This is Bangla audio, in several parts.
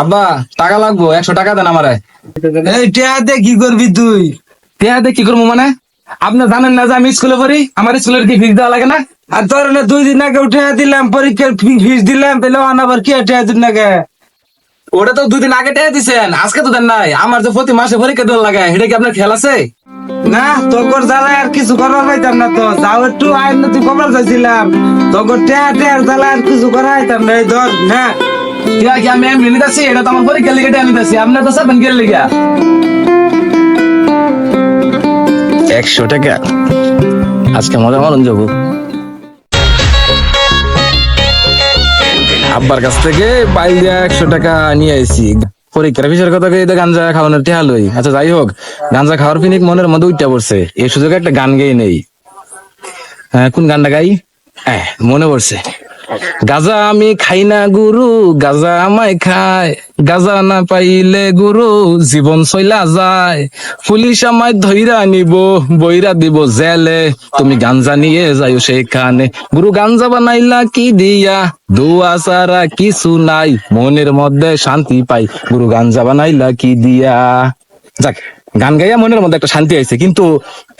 আব্বা, টাকা লাগবো, একশো টাকা দেন আমারে। টিয়াতে কি করবি তুই? পেয়াদে কি করব মানে? আপনি জানেন না যে আমি স্কুলে পড়ি? আমার স্কুলের কি ফিস দেওয়া লাগে না? আর তোর না দুই দিন আগে উঠে দিলাম, পরীক্ষার ফিস দিলাম পেলে আনাবার কি টিয়া দিন আগে? ওটা তো দুদিন আগে টেয়ে দিছেন, আজকে তো দেন নাই। আমার যে প্রতি মাসে পরীক্ষা দেওয়া লাগে এটা কি আপনার খেয়াল আছে? না তোর জ্বালায় আর কিছু করার পাইতাম না তো। যাও একটু, আইন তুই কবার তোর টিয়া টিয়ার জ্বালায় আর কিছু করা পাইতাম না ধর, না। টিয়া কি আমি এমনি নিতেছি এটা তো আমার পরীক্ষা লিগে নিতেছি আপনার তো সাবেন গেলে লিগা একশো টাকা। আজকে মজা মারুন যাব। আব্বার কাছ থেকে বাইল একশো টাকা নিয়ে আইছি। পরীক্ষার ফিসের কথা কই গাঞ্জা খাওয়ানোর টেহা লই। আচ্ছা যাই হোক, গাঞ্জা খাওয়ার ফিনিক মনের মধ্যে উঠটা পড়ছে। এই সুযোগে একটা গান গেই নেই। হ্যাঁ কোন গানটা গাই? হ্যাঁ মনে পড়ছে। গাজা আমি খাই না গুরু, গাজা আমায় খায়। গাজা না পাইলে গুরু, জীবন চইলা যায়। পুলিশ আমায় ধইরা নিব, বইরা দিব জেলে। তুমি গাঞ্জা নিয়ে যাইও সেখানে। গুরু গাঞ্জা বানাইলা কি দিয়া? দুয়া সারা কিছু নাই, মনের মধ্যে শান্তি পাই। গুরু গাঞ্জা বানাইলা কি দিয়া? যাক, গান গাইয়া মনের মধ্যে একটা শান্তি আইছে, কিন্তু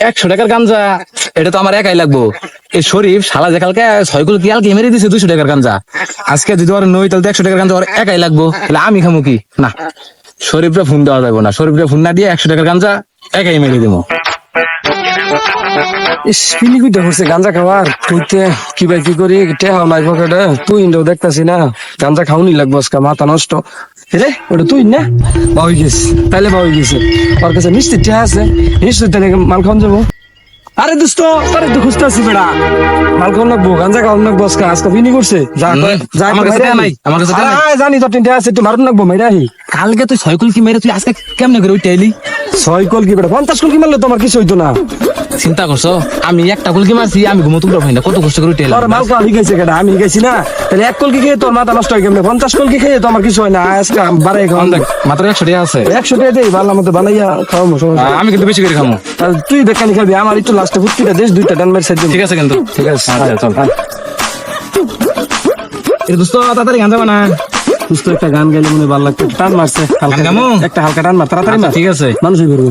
একশো টাকার গাঞ্জা এটা তো আমার একাই লাগবো। এই শরীফ, শালা যে কালকে ছয়গুল কি আলকে মেরে দিছে দুইশো টাকার গাঞ্জা? আজকে যদি ওর নই তাহলে একশো টাকার গাঞ্জা ওর একাই লাগবো। তাহলে আমি খামু কি? না, শরীফরে ফোন দেওয়া যাবে না। শরীফরে ফোন না দিয়ে একশো টাকার গাঞ্জা একাই মেরে দিব ইস পিলি কুইটা গাঞ্জা খাওয়ার। কইতে কি ভাই কি করি টেহাও তুই ইন্ডো দেখতাছি না। গাঞ্জা খাওনি লাগবো আজকে, মাথা নষ্ট। রে, ওটা তুই না? বাউই গেছে। তাইলে বাউই গেছে। ওর কাছে নিশ্চিত টেহা আছে। তাহলে মাল খাওয়ান যাব। আরে দোস্ত তারে তো খুঁজতেছি বেড়া। মাল খাওয়ান লাগবো গাঞ্জা খাওয়ান লাগবো আজকে আজকে বিনি করছে। যা যা আমার কাছে নাই, আমার কাছে নাই। জানি তো তিনটে আছে তুই মারুন লাগবো মেরা আহি কালকে তুই ছয়কুল কি মেরে তুই আজকে কেমনে করে উঠে এলি? ছয় কল কি বেড়া পঞ্চাশ কল কি মারলে তোমার কিছু হইতো না। চিন্তা করছ? আমি একটা গুলকি মারছি আমি ঘুমো তুলো ভাই না কত কষ্ট করে উঠে এলাম। তোর মাল খাওয়া শিখাইছে কেটা আমি শিখাইছি না। তাহলে এক কল কি খেয়ে তোর মাথা নষ্ট হয় কেমনে? পঞ্চাশ কল কি খেয়ে তো আমার কিছু হয় না আজকে বারে খাওয়ান দেখ মাত্র একশো টাকা আছে। একশো টাকা দেই ভালো মতো বানাইয়া খাওয়াবো আমি কিন্তু বেশি করে খামো। তাহলে তুই বেকানি খাবি আমার একটু লাস্টে ফুটকিটা দেশ দুইটা ডান মেরে সাইড ঠিক আছে কিন্তু। ঠিক আছে। আচ্ছা চল এটা দোস্ত তাড়াতাড়ি গান যাবে না। সুস্থ একটা গান গাইলে মনে ভালো লাগতো টান মারছে হালকা একটা হালকা টান মার তাড়াতাড়ি আচ্ছা, মার। ঠিক আছে। মানুষই করব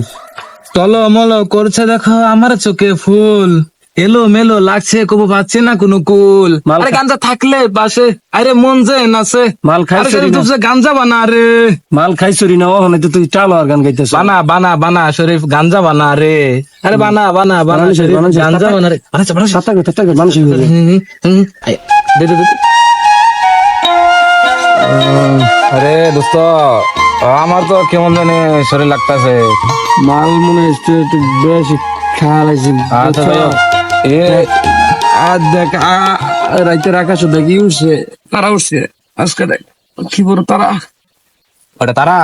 মলো করছে দেখো আমার চোখে ফুল। এলো মেলো লাগছে কবু পাচ্ছে না কোনো কুল। মাল আরে গাঞ্জা থাকলে পাশে আরে মন যে নাচে মাল খাই আরে শরীর শরীফ না। গাঞ্জা বানা রে। মাল খাইছরি না ওখানে তো তুই টাল আর গান গাইতেছ। বানা বানা বানা শরীফ গাঞ্জা বানা রে। আরে বানা বানা বানা শরীফ গাঞ্জা বানা রে। আচ্ছা বানা সাতটা কথা কথা হুম। দে দে দে। আরে দোস্ত আমার তো কেমন জানি শরীর লাগতাছে। মাল মনে হচ্ছে একটু বেশি খেয়াল আছে আচ্ছা। এ আর দেখ রাইতের আকাশ দেখি উঠছে তারা উঠছে আজকে দেখ কি বড় তারা। ওটা তারা?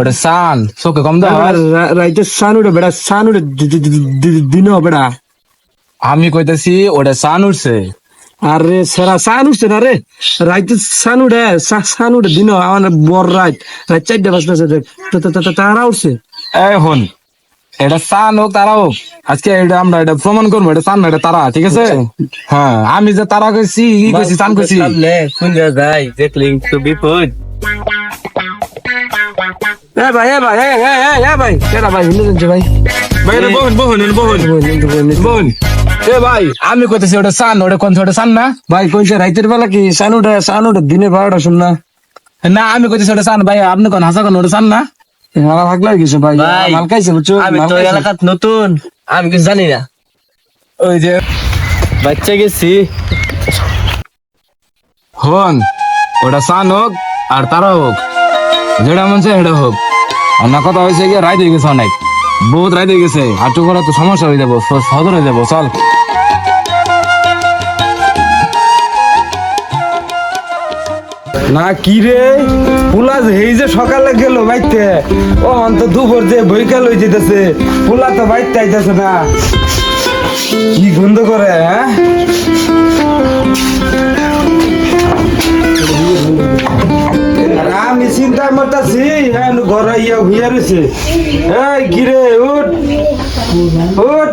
ওটা সান চোখে কম দাও আর সান উঠে বেড়া সান উঠে দিন আমি কইতেছি ওটা সান উঠছে আরে সেরা সান উঠছে না রে। রাইতের সান উঠে সান উঠে দিন আমার বড় রাত। রাত চারটে বাজতেছে দেখ তারা উঠছে এই হন। এটা সান হোক তারা হোক। আজকে এটা আমরা এটা প্রমাণ করব এটা সান না এটা তারা ঠিক আছে? হ্যাঁ আমি যে তারা কইছি ই কইছি সান কইছি। যাই দেখলি তো বিপদ। এ ভাই এ ভাই এ এ এ ভাই। কেডা ভাই হিন্দু জানছে ভাই। ভাই এটা বহুন বহুন বহুন বহুন। এ ভাই আমি কইতেছি ওটা সান ওটা কোন ওটা সান না? ভাই কইছে রাইতের বেলা কি সান উঠে সান উঠে দিনে বারোটা শুন না? না আমি কইতেছি ওটা সান ভাই আপনি কোন হাসা কোন ওটা সান না? লাগিয়েছে ভাই মাল খাইছে বুঝছ? আমি তো এলাকাত নতুন আমি কিছু জানি না। ওই যে বাচ্চা গেছি। হন ওটা সান হোক আর তারা হোক যেটা মন সেটা হোক। অন্য কথা হয়েছে গিয়ে রাইত হয়ে গেছে অনেক। বহুত রাইত হয়ে গেছে হাঁটু করা তো সমস্যা হয়ে যাব সদর হয়ে যাব চল। না, কি রে? পুলা যে এই যে সকালে গেল বাইতে, ও অন্ত দুপুর যে বৈকাল হয়ে যেতেছে পুলা তো বাইতে আইতেছে না। কি গন্ধ করে হ্যাঁ? আমি চিন্তা করতেছি হ্যাঁ ঘরে ইয়া হইয়া রয়েছে এই কিরে উঠ উঠ।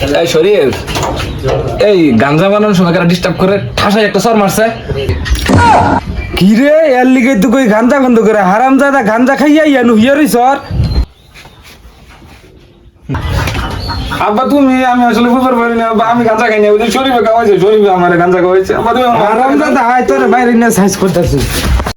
এই শরীর এই গাঞ্জা বানানোর সময় কারা ডিস্টার্ব করে? ঠাসায় একটা সর মারছে। কি রে, এর লিগে তুই কই গাঞ্জা বন্ধ করে? হারাম দাদা গাঞ্জা খাইয়া ইয়ানু হিয়ারই সর আব্বা, তুমি, আমি আসলে বুঝতে পারি না আব্বা আমি গাঁজা খাই না ওই শরীফে খাওয়াইছে, শরীফে আমার গাঁজা খাওয়াইছে। আব্বা, তুমি হারাম দাদা আয় তোর বাইরে নিয়ে সাইজ করতেছিস